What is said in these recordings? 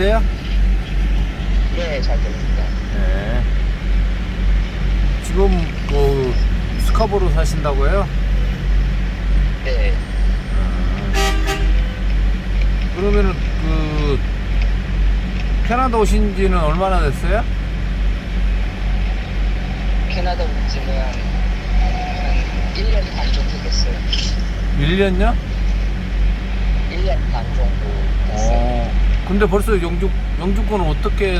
들리세요? 네, 잘 들립니다. 네. 지금 그 스카보로 사신다고요? 네, 음. 그러면은 그 캐나다 오신 지는 얼마나 됐어요? 캐나다 온 지는 한 1년 반 정도 됐어요. 1년요? 1년 반 정도 됐어요. 어. 근데 벌써 영주 영주권은 어떻게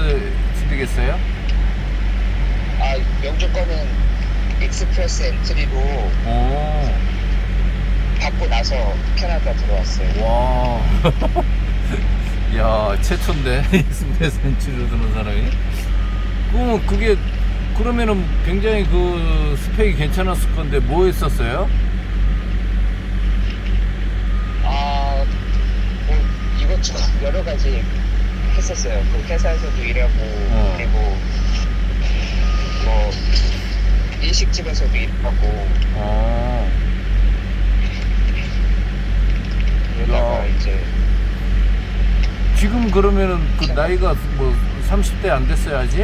되겠어요? 아, 영주권은 익스프레스 엔트리로 어. 받고 나서 캐나다 들어왔어요. 와. 야, 최초인데 익스프레스 엔치로 드는 사람이. 그러면 그게 그러면은 굉장히 그 스펙이 괜찮았을 건데 뭐 했었어요? 아, 뭐 이것저것 여러 가지 했었어요. 그 회사에서도 일하고 어. 그리고 뭐 일식집에서도 일하고 어. 그러다가 야. 이제 지금 그러면은 그 나이가 뭐 30대 안 됐어요 아직?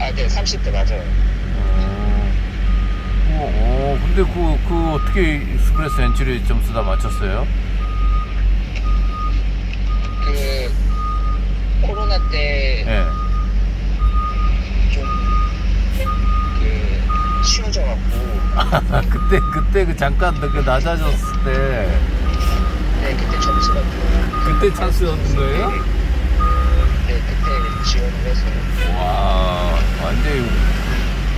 아, 네, 30대 맞아요. 어. 어, 어, 근데 그, 그 어떻게 익스프레스 엔트리 점수 다 맞췄어요? 그 코로나 때 예. 좀그 쉬워져갖고 그때, 그때 그 잠깐 그 낮아졌을 때 네 그때 점수가 좀 그때 찬스 얻은 거예요? 네 그때 지원을 해서 와, 완전히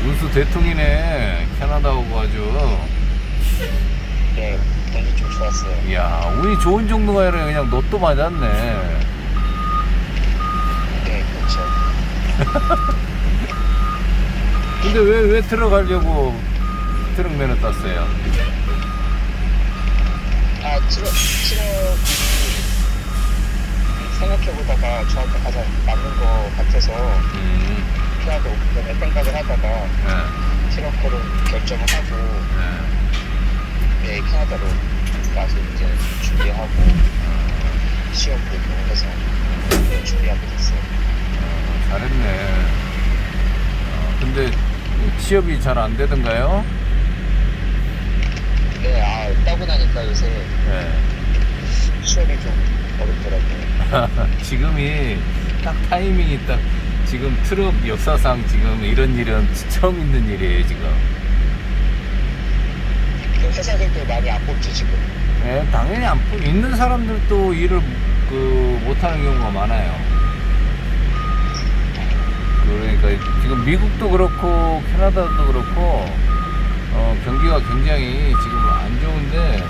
운수 대통이네. 캐나다하고 아주. 네 운이 좀 좋았어요. 이야, 운이 좋은 정도가 아니라 그냥 로또 맞았네. 네 그렇죠. 근데 왜, 왜 들어가려고 트럭 면허 땄어요? 아 트럭 트럭이 생각해보다가 저한테 가장 맞는 것 같아서 음, 오기 전에 생각을 하다가 네, 트럭으로 결정을 하고 네. 네 캐나다로 와서 이제 준비하고 시험 보고 해서 네, 준비하게 됐어요. 어, 잘했네. 어, 근데 취업이 잘 안 되던가요? 네, 아, 따고 나니까 요새 네. 취업이 좀 어렵더라고요. 지금이 딱 타이밍이 딱 지금 트럭 역사상 지금 이런 일은 처음 있는 일이에요 지금. 그 회사들도 많이 안 뽑죠, 지금. 예, 당연히 안 pu- 있는 사람들도 일을 그 못하는 경우가 많아요. 그러니까 지금 미국도 그렇고 캐나다도 그렇고 어, 경기가 굉장히 지금 안 좋은데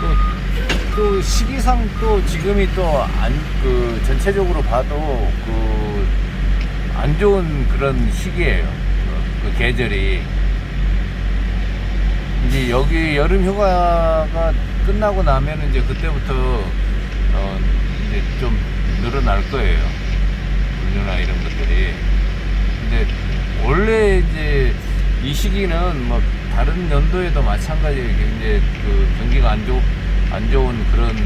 또, 또 시기상 또 지금이 또 안 그 전체적으로 봐도 그 안 좋은 그런 시기예요. 그, 그 계절이. 이제 여기 여름 휴가가 끝나고 나면 이제 그때부터 어 이제 좀 늘어날 거예요. 물류나 이런 것들이. 근데 원래 이제 이 시기는 뭐 다른 연도에도 마찬가지로 이제 그 경기가 안, 좋, 안 좋은 그런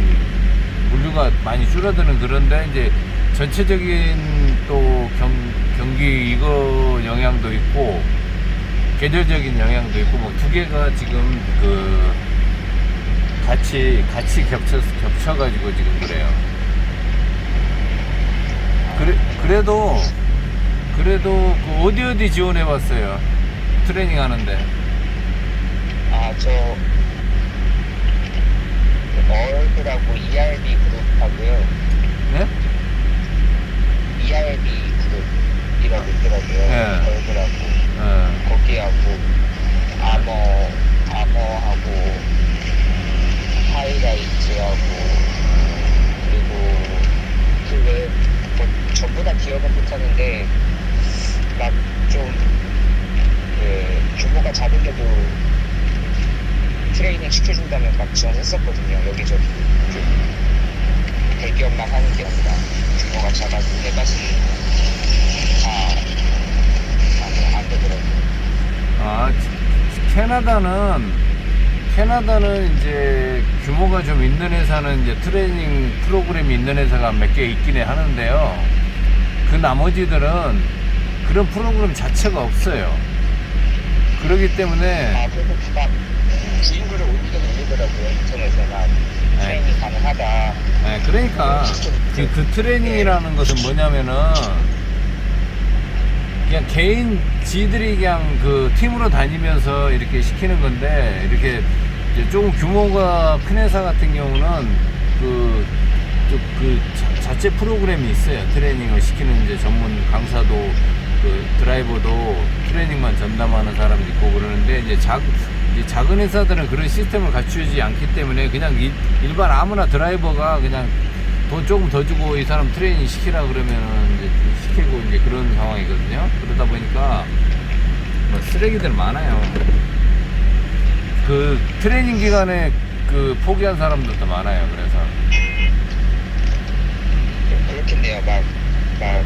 물류가 많이 줄어드는 그런데 이제 전체적인 또 경, 경기 이거 영향도 있고 계절적인 영향도 있고 뭐 두 개가 지금 그 같이 같이 겹쳐 겹쳐가지고 지금 그래요. 그래 그래도 그래도 그 어디 어디 지원해 봤어요 트레이닝 하는데 아, 저, 그 얼그라고 ERB 그룹 하고요. 네? ERB 그룹이라고 있더라고요. 네. 얼그라고. 어, 거기하고, 아머, 아머하고, 하이라이트하고, 전부 다 기억은 못하는데, 막 좀, 그, 규모가 작은 데도 트레이닝 시켜준다면 막 지원했었거든요. 여기저기. 그 대기업만 하는 게 아니라 규모가 작아도 해가지고 다, 안, 안 되더라고요. 아 지- 캐나다는 캐나다는 이제 규모가 좀 있는 회사는 이제 트레이닝 프로그램이 있는 회사가 몇 개 있긴 해 하는데요. 그 나머지들은 그런 프로그램 자체가 없어요. 그렇기 때문에 아 주인글을 올리긴 올리더라고요 인터넷에나. 트레이닝 가능하다. 네, 그러니까 그, 그 트레이닝이라는 것은 뭐냐면은 그냥 개인 지들이 그냥 그 팀으로 다니면서 이렇게 시키는 건데 이렇게 조금 규모가 큰 회사 같은 경우는 그, 좀그 자- 자체 프로그램이 있어요. 트레이닝을 시키는 이제 전문 강사도 그 드라이버도 트레이닝만 전담하는 사람이 있고 그러는데 이제 작, 이제 작은 회사들은 그런 시스템을 갖추지 않기 때문에 그냥 일, 일반 아무나 드라이버가 그냥 돈 조금 더 주고 이 사람 트레이닝 시키라 그러면은 이제 시키고 이제 그런 상황이거든요. 그러다 보니까 뭐 쓰레기들 많아요. 그 트레이닝 기간에 그 포기한 사람들도 많아요. 그래서 그렇겠네요 막, 막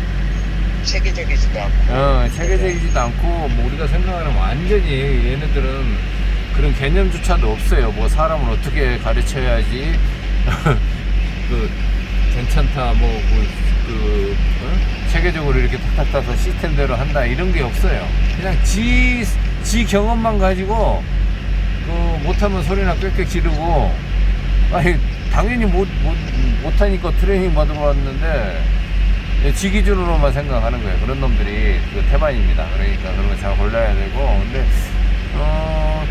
체계적이지도 않고 어, 체계적이지도 않고 뭐 우리가 생각하는 완전히 얘네들은 그런 개념조차도 없어요. 뭐 사람을 어떻게 가르쳐야지 그 괜찮다 뭐그 그, 어? 체계적으로 이렇게 탁탁 타서 시스템대로 한다 이런 게 없어요. 그냥 지, 지 경험만 가지고 그 못하면 소리나 꽥꽥 지르고 아니 당연히 못, 못, 못하니까 트레이닝 받으러 왔는데 예, 지 기준으로만 생각하는 거예요. 그런 놈들이 그 태반입니다. 그러니까 그런 거 잘 골라야 되고 근데 어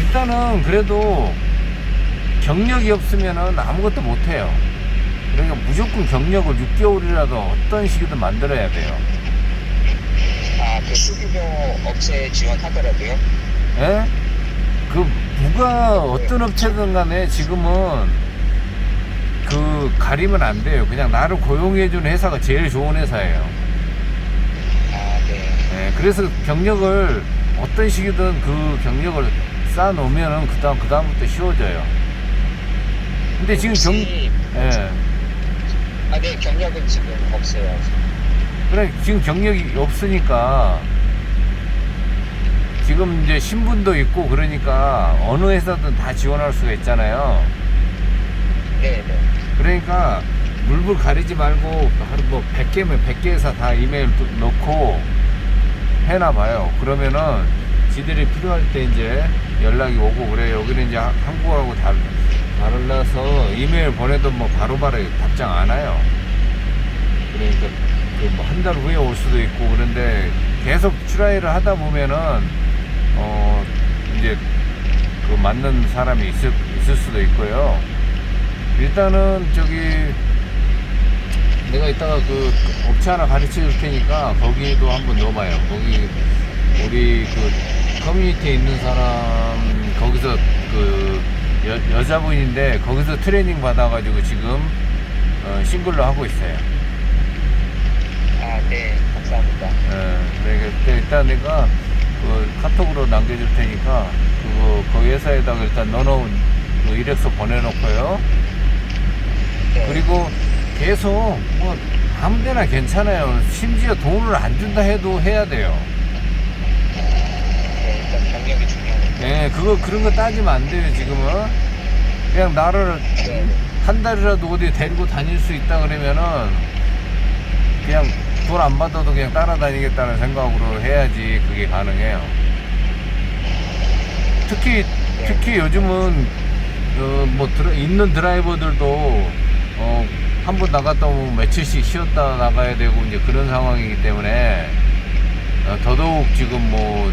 일단은 그래도 경력이 없으면은 아무것도 못 해요. 그러니까 무조건 경력을 6개월이라도 어떤 식이든 만들어야 돼요. 아 그 수규모 업체에 지원하더라고요 예? 그 누가 어떤 업체든 간에 지금은 그 가리면 안 돼요. 그냥 나를 고용해주는 회사가 제일 좋은 회사예요. 아네 예, 그래서 경력을 어떤 식이든 그 경력을 쌓아놓으면은 그 다음 그 다음부터 쉬워져요. 근데 지금 경, 혹시 예, 아 네 경력은 지금 없어요 그래 지금 경력이 없으니까 지금 이제 신분도 있고 그러니까 어느 회사든 다 지원할 수가 있잖아요. 네 네 그러니까 물불 가리지 말고 하루 뭐 100개면 100개 회사 다 이메일 또 넣고 해놔 봐요. 그러면은 지들이 필요할 때 이제 연락이 오고 그래. 여기는 이제 하- 한국어하고 다, 달라서 이메일 보내도 뭐 바로 바로 답장 안 와요. 그러니까 그 뭐한 달 후에 올 수도 있고 그런데 계속 트라이를 하다 보면은 어 이제 그 맞는 사람이 있을, 있을 수도 있고요. 일단은 저기 내가 이따가 그 업체 하나 가르쳐 줄 테니까 거기도 한번 넣어봐요. 거기 우리 그 커뮤니티에 있는 사람 거기서 그 여, 여자분인데 거기서 트레이닝 받아가지고 지금 어, 싱글로 하고 있어요. 아 네 감사합니다 예, 그러니까 일단- 일단 내가 그 카톡으로 남겨줄 테니까 그거 그 회사에다가 일단 넣어놓은 그 이력서 보내놓고요. 네. 그리고 계속 뭐 아무 데나 괜찮아요. 심지어 돈을 안 준다 해도 해야 돼요. 네, 일단 경력이 중요하니까 예, 그거 그런 거 따지면 안 돼요. 지금은 그냥 나를 네. 한 달이라도 어디 데리고 다닐 수 있다 그러면은 그냥 돈 안 받아도 그냥 따라다니겠다는 생각으로 해야지 그게 가능해요. 특히 특히 요즘은 어, 뭐 드라- 있는 드라이버들도 어, 한 번 나갔다 오면 며칠씩 쉬었다 나가야 되고 이제 그런 상황이기 때문에 어, 더더욱 지금 뭐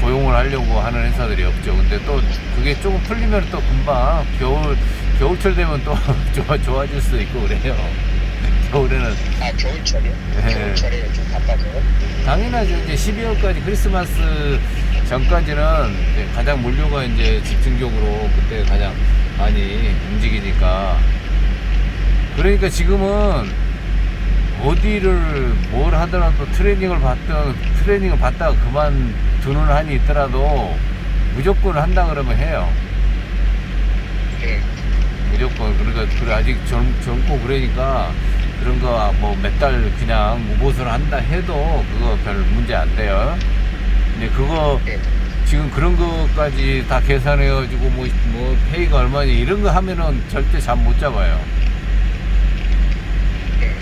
고용을 하려고 하는 회사들이 없죠. 근데 또 그게 조금 풀리면 또 금방 겨울 겨울철 되면 또 좋아 좋아질 수도 있고 그래요. 겨울에는 아 겨울철이요? 네. 겨울철에 좀 바빠져요? 당연하죠. 이제 12월까지 크리스마스 전까지는 이제 가장 물류가 이제 집중적으로 그때 가장 많이 움직이니까. 그러니까 지금은 어디를 뭘 하더라도 트레이닝을 받든 트레이닝을 받다가 그만 두는 한이 있더라도 무조건 한다 그러면 해요. 네 무조건 그러니까 그래 아직 젊, 젊고 그러니까 그런 거 뭐 몇 달 그냥 무보수를 한다 해도 그거 별 문제 안 돼요. 근데 그거 네. 지금 그런 것까지 다 계산해가지고 뭐, 뭐 페이가 얼마냐 이런 거 하면은 절대 잠 못 잡아요. 네.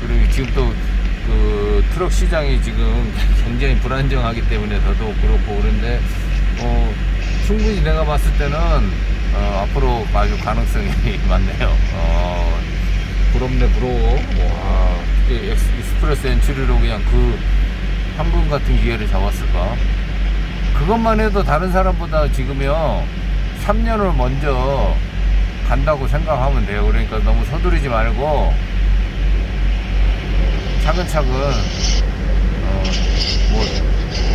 그리고 지금 또 그 트럭 시장이 지금 굉장히 불안정하기 때문에 더더욱 그렇고 그런데 어 충분히 내가 봤을 때는 어, 앞으로 아주 가능성이 많네요. 어, 부럽네 부러워. 와, 익스프레스 엔트리로 그냥 그 황금 같은 기회를 잡았을까? 그것만 해도 다른 사람보다 지금요 3년을 먼저 간다고 생각하면 돼요. 그러니까 너무 서두르지 말고 차근차근 어, 뭐,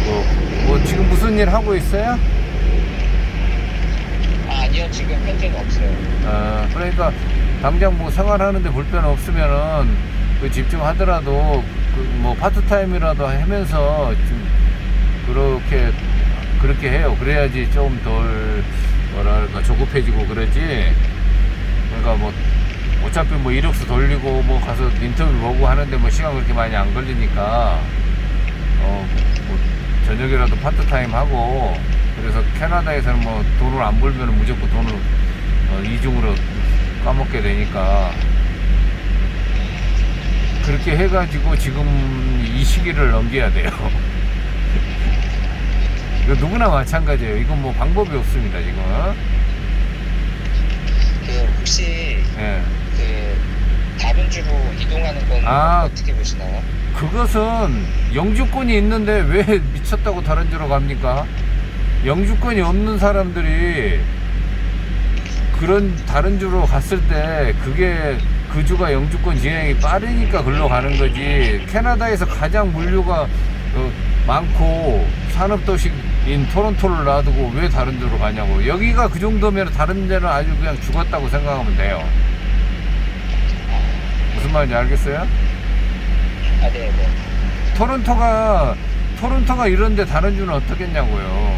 뭐, 뭐 지금 무슨 일 하고 있어요? 아, 아니요, 지금 현재는 없어요. 어, 그러니까 당장 뭐 생활하는데 불편 없으면은 그 집중하더라도 그 뭐 파트타임이라도 하면서 좀 그렇게 그렇게 해요. 그래야지 좀 덜 뭐랄까 조급해지고 그러지. 그러니까 뭐 어차피 뭐 이력서 돌리고 뭐 가서 인터뷰 보고 하는데 뭐 시간 그렇게 많이 안 걸리니까 어 뭐 저녁이라도 파트타임 하고 그래서 캐나다에서는 뭐 돈을 안 벌면 무조건 돈을 어, 이중으로 까먹게 되니까 그렇게 해가지고 지금 이 시기를 넘겨야 돼요. 이거 누구나 마찬가지예요. 이건 뭐 방법이 없습니다 지금. 그, 혹시, 예. 그, 다른 주로 이동하는 건 아. 어떻게 보시나요? 그것은 영주권이 있는데 왜 미쳤다고 다른 주로 갑니까? 영주권이 없는 사람들이 그런 다른 주로 갔을 때 그게 그 주가 영주권 진행이 빠르니까 글로 가는 거지. 캐나다에서 가장 물류가 어, 많고 산업도시인 토론토를 놔두고 왜 다른 주로 가냐고. 여기가 그 정도면 다른 데는 아주 그냥 죽었다고 생각하면 돼요. 무슨 말인지 알겠어요? 아, 네, 네. 토론토가 토론토가 이런데 다른 주는 어떻겠냐고요.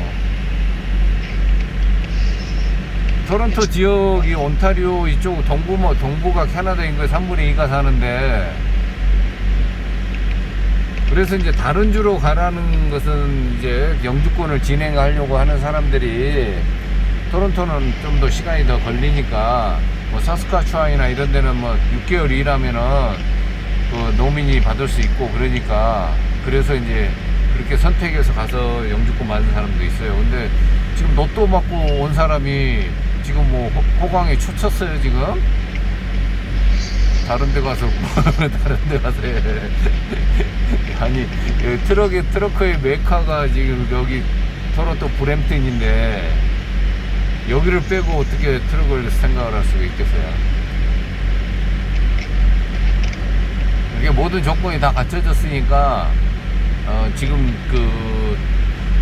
토론토 지역이 온타리오 이쪽 동부 뭐 동부가 캐나다인 거에 3분의 2가 사는데 그래서 이제 다른 주로 가라는 것은 이제 영주권을 진행하려고 하는 사람들이 토론토는 좀 더 시간이 더 걸리니까 뭐 사스카추안이나 이런 데는 뭐 6개월 일하면은 그 노민이 받을 수 있고 그러니까 그래서 이제 그렇게 선택해서 가서 영주권 받는 사람도 있어요. 근데 지금 로또 맞고 온 사람이 지금 뭐 호- 호강에 초쳤어요 지금. 다른 데 가서 다른 데 가서 해. 아니 그 트럭의 트럭의 메카가 지금 여기 토론토 브램튼인데 여기를 빼고 어떻게 트럭을 생각을 할 수가 있겠어요? 이게 모든 조건이 다 갖춰졌으니까 어, 지금 그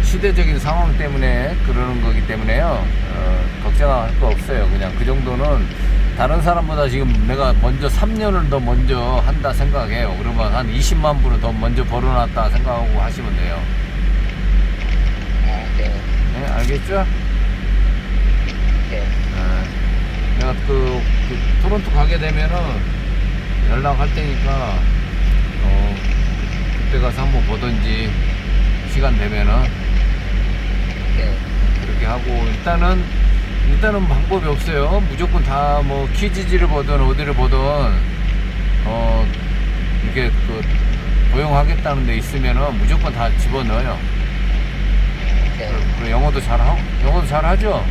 시대적인 상황 때문에 그러는 거기 때문에요 어, 걱정할 거 없어요 그냥 그 정도는 다른 사람보다 지금 내가 먼저 3년을 더 먼저 한다 생각해요 그러면 한 20만 불은 더 먼저 벌어놨다 생각하고 하시면 돼요 아, 네. 네 알겠죠? 네. 네. 내가 그, 그 토론토 가게 되면은 연락할 테니까 어 그때 가서 한번 보든지 시간 되면은 네. 그렇게 하고 일단은 일단은 방법이 없어요. 무조건 다뭐 키지지를 보든 어디를 보든 어 이게 그 고용하겠다는 데 있으면은 무조건 다 집어넣어요. 네. 그리고 영어도 잘하고 영어도 잘하죠.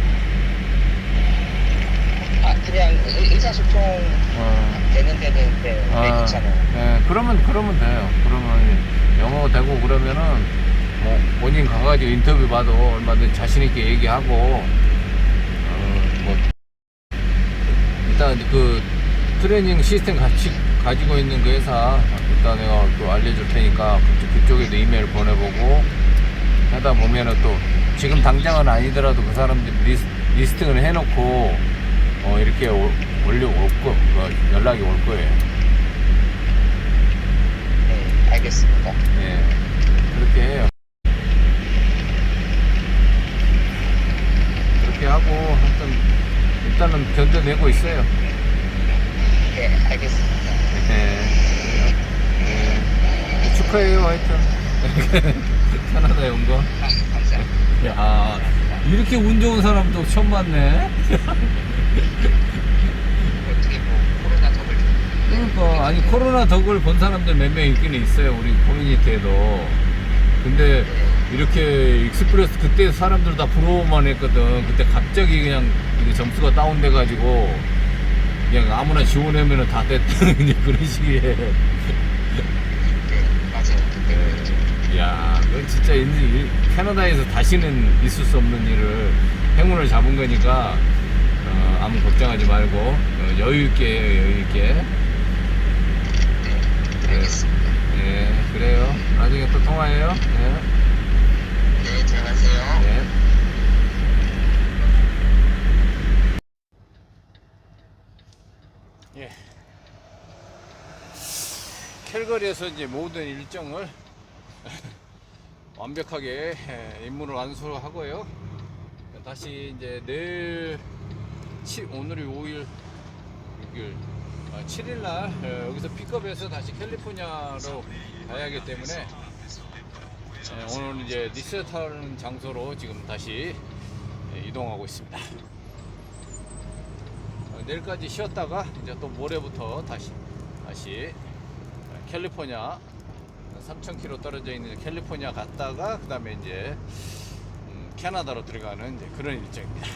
아, 그냥 의- 의사소통 어. 되는 데는 네, 네, 아, 괜찮아요. 예, 그러면 그러면 돼요. 그러면 영어 되고 그러면은 뭐 본인 가가지고 인터뷰 봐도 얼마든지 자신 있게 얘기하고 어뭐 일단 그 트레이닝 시스템 같이 가지고 있는 그 회사 일단 내가 또 알려줄 테니까 그쪽, 그쪽 에도 이메일 보내보고 하다 보면은 또 지금 당장은 아니더라도 그 사람들 리스, 리스팅을 해놓고 어 이렇게 올- 올려 올 거, 어, 연락이 올 거예요. 네, 알겠습니다. 예, 그렇게 해요. 그렇게 하고 하여튼 일단은 견뎌내고 있어요. 네, 알겠습니다. 예, 예. 축하해요, 하여튼. 캐나다에 온 거. 아, 감사합니다. 야, 이렇게 운 좋은 사람도 처음 봤네. 어떻게 뭐 코로나 덕을 그러니까 아니 코로나 덕을 본 사람들 몇 명 있긴 있어요 우리 커뮤니티에도. 근데 이렇게 익스프레스 그때 사람들 다 부러워만 했거든. 그때 갑자기 그냥 이게 점수가 다운돼 가지고 그냥 아무나 지원하면은 다 됐다는 이제 그런 식의. 네 맞아요 그때 그랬죠. 야, 그건 진짜 이- 이 캐나다에서 다시는 있을 수 없는 일을 행운을 잡은 거니까 어, 아무 걱정하지 말고 어, 여유 있게 해요, 여유 있게. 네 알겠습니다 네, 그래요. 나중에 또 통화해요. 네. 네 들어가세요 네. 캘거리에서 이제 모든 일정을 완벽하게 예, 임무를 완수하고요. 다시 이제 내일 치, 오늘이 5일, 6일, 아, 7일 날 어, 여기서 픽업해서 다시 캘리포니아로 가야 하기 때문에 예, 오늘 이제 리셋하는 장소로 지금 다시 예, 이동하고 있습니다. 어, 내일까지 쉬었다가 이제 또 모레부터 다시 다시 어, 캘리포니아 3,000km 떨어져 있는 캘리포니아 갔다가 그 다음에 이제 음, 캐나다로 들어가는 이제 그런 일정입니다.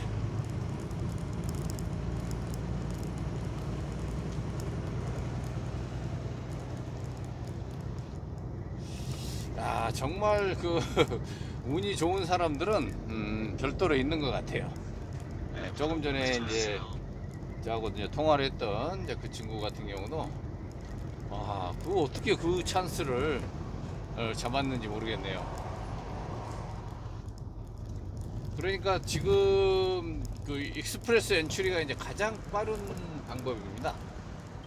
아 정말 그 운이 좋은 사람들은 음, 별도로 있는 것 같아요. 네, 조금 전에 이제 저하고 이제 통화를 했던 이제 그 친구 같은 경우도 아, 그 어떻게 그 찬스를 어, 잡았는지 모르겠네요. 그러니까 지금 그 익스프레스 엔츄리가 이제 가장 빠른 방법입니다.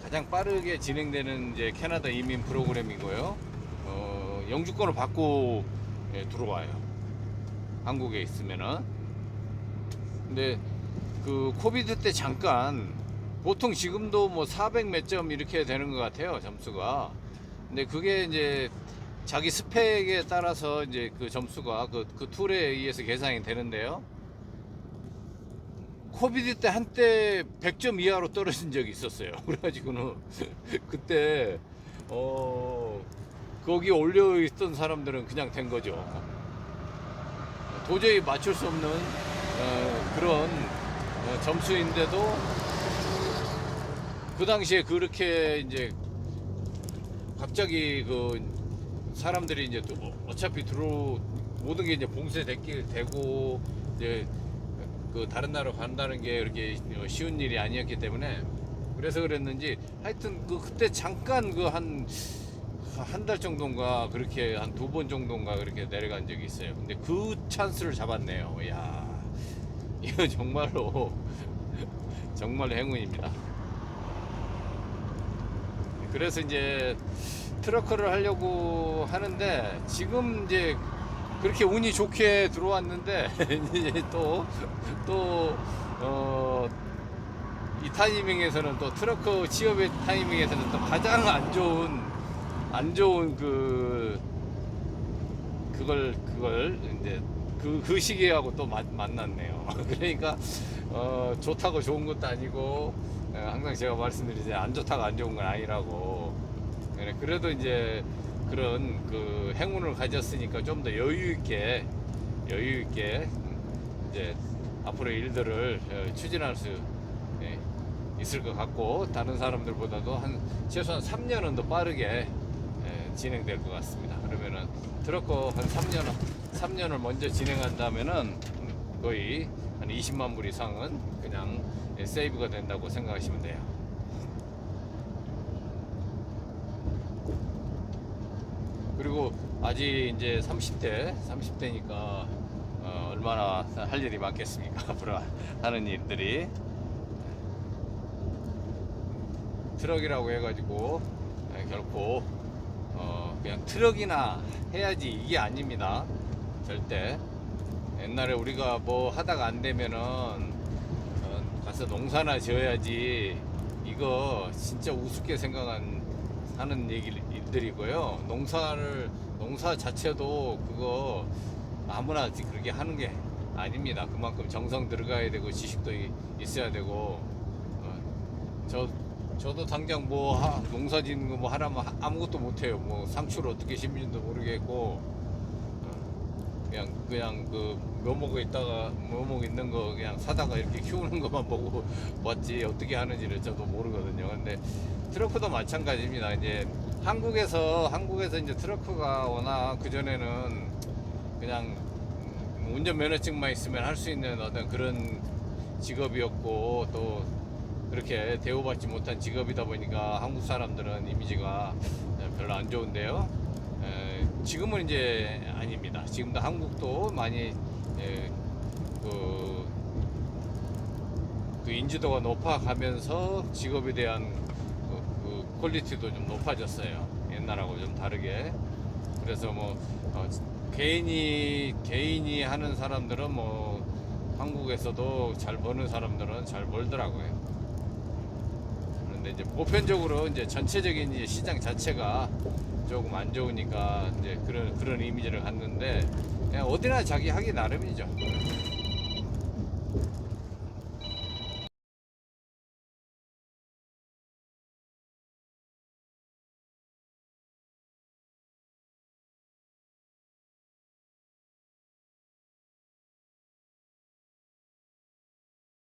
가장 빠르게 진행되는 이제 캐나다 이민 프로그램이고요. 어, 영주권을 받고 예, 들어와요. 한국에 있으면은. 근데 그 코비드 때 잠깐 보통 지금도 뭐 400 몇 점 이렇게 되는 것 같아요 점수가. 근데 그게 이제 자기 스펙에 따라서 이제 그 점수가 그, 그 툴에 의해서 계산이 되는데요. 코비드 때 한때 100점 이하로 떨어진 적이 있었어요. 그래가지고는 그때 어 거기 올려 있던 사람들은 그냥 된 거죠. 도저히 맞출 수 없는 어, 그런 어, 점수인데도 그 당시에 그렇게 이제 갑자기 그 사람들이 이제 또 어차피 들어 모든 게 이제 봉쇄됐기 되고 이제 그 다른 나라로 간다는 게 그렇게 쉬운 일이 아니었기 때문에 그래서 그랬는지 하여튼 그 그때 잠깐 그 한 한 달 정도인가 그렇게 한 두 번 정도인가 그렇게 내려간 적이 있어요. 근데 그 찬스를 잡았네요. 야 이거 정말로 정말로 행운입니다. 그래서 이제 트러커를 하려고 하는데 지금 이제 그렇게 운이 좋게 들어왔는데 이제 또또 어, 이 타이밍에서는 또 트러커 취업의 타이밍에서는 또 가장 안 좋은 안 좋은 그 그걸 그걸 이제 그, 그 시기하고 또 마- 만났네요. 그러니까 어, 좋다고 좋은 것도 아니고 어, 항상 제가 말씀드리지 안 좋다고 안 좋은 건 아니라고. 그래, 그래도 이제 그런 그 행운을 가졌으니까 좀 더 여유 있게 여유 있게 음, 이제 앞으로 일들을 어, 추진할 수 예, 있을 것 같고 다른 사람들보다도 한 최소한 3년은 더 빠르게 예, 진행될 것 같습니다. 그러면은 트럭커 한 3년 3년을 먼저 진행한다면은 거의 한 20만 불 이상은 그냥 예, 세이브가 된다고 생각하시면 돼요. 그리고 아직 이제 30대, 30대니까 어, 얼마나 할 일이 많겠습니까? 앞으로 하는 일들이 트럭이라고 해가지고 예, 결코 어, 그냥 트럭이나 해야지 이게 아닙니다. 절대. 옛날에 우리가 뭐 하다가 안 되면은 어, 가서 농사나 지어야지 이거 진짜 우습게 생각한 하는 얘기 일들이고요. 농사를 농사 자체도 그거 아무나 그렇게 하는 게 아닙니다. 그만큼 정성 들어가야 되고 지식도 이- 있어야 되고 어, 저 저도 당장 뭐 하- 농사 짓는 거 뭐 하라면 하- 아무것도 못해요. 뭐 상추를 어떻게 심는지도 모르겠고 어, 그냥 그냥 그 묘목 있다가 묘목 있는 거 그냥 사다가 이렇게 키우는 것만 보고 왔지 어떻게 하는지를 저도 모르거든요. 근데 트러크도 마찬가지입니다. 이제 한국에서 한국에서 이제 트러크가 워낙 그 전에는 그냥 음, 운전면허증만 있으면 할 수 있는 어떤 그런 직업이었고 또 그렇게 대우받지 못한 직업이다 보니까 한국 사람들은 이미지가 별로 안 좋은데요. 에, 지금은 이제 아닙니다. 지금도 한국도 많이 에, 그, 그 인지도가 높아가면서 직업에 대한 그, 그 퀄리티도 좀 높아졌어요. 옛날하고 좀 다르게. 그래서 뭐 어, 개인이 개인이 하는 사람들은 뭐 한국에서도 잘 버는 사람들은 잘 벌더라고요. 그런데 이제 보편적으로 이제 전체적인 이제 시장 자체가 조금 안 좋으니까 이제 그런 그런 이미지를 갖는데 어디나 자기 하기 나름이죠.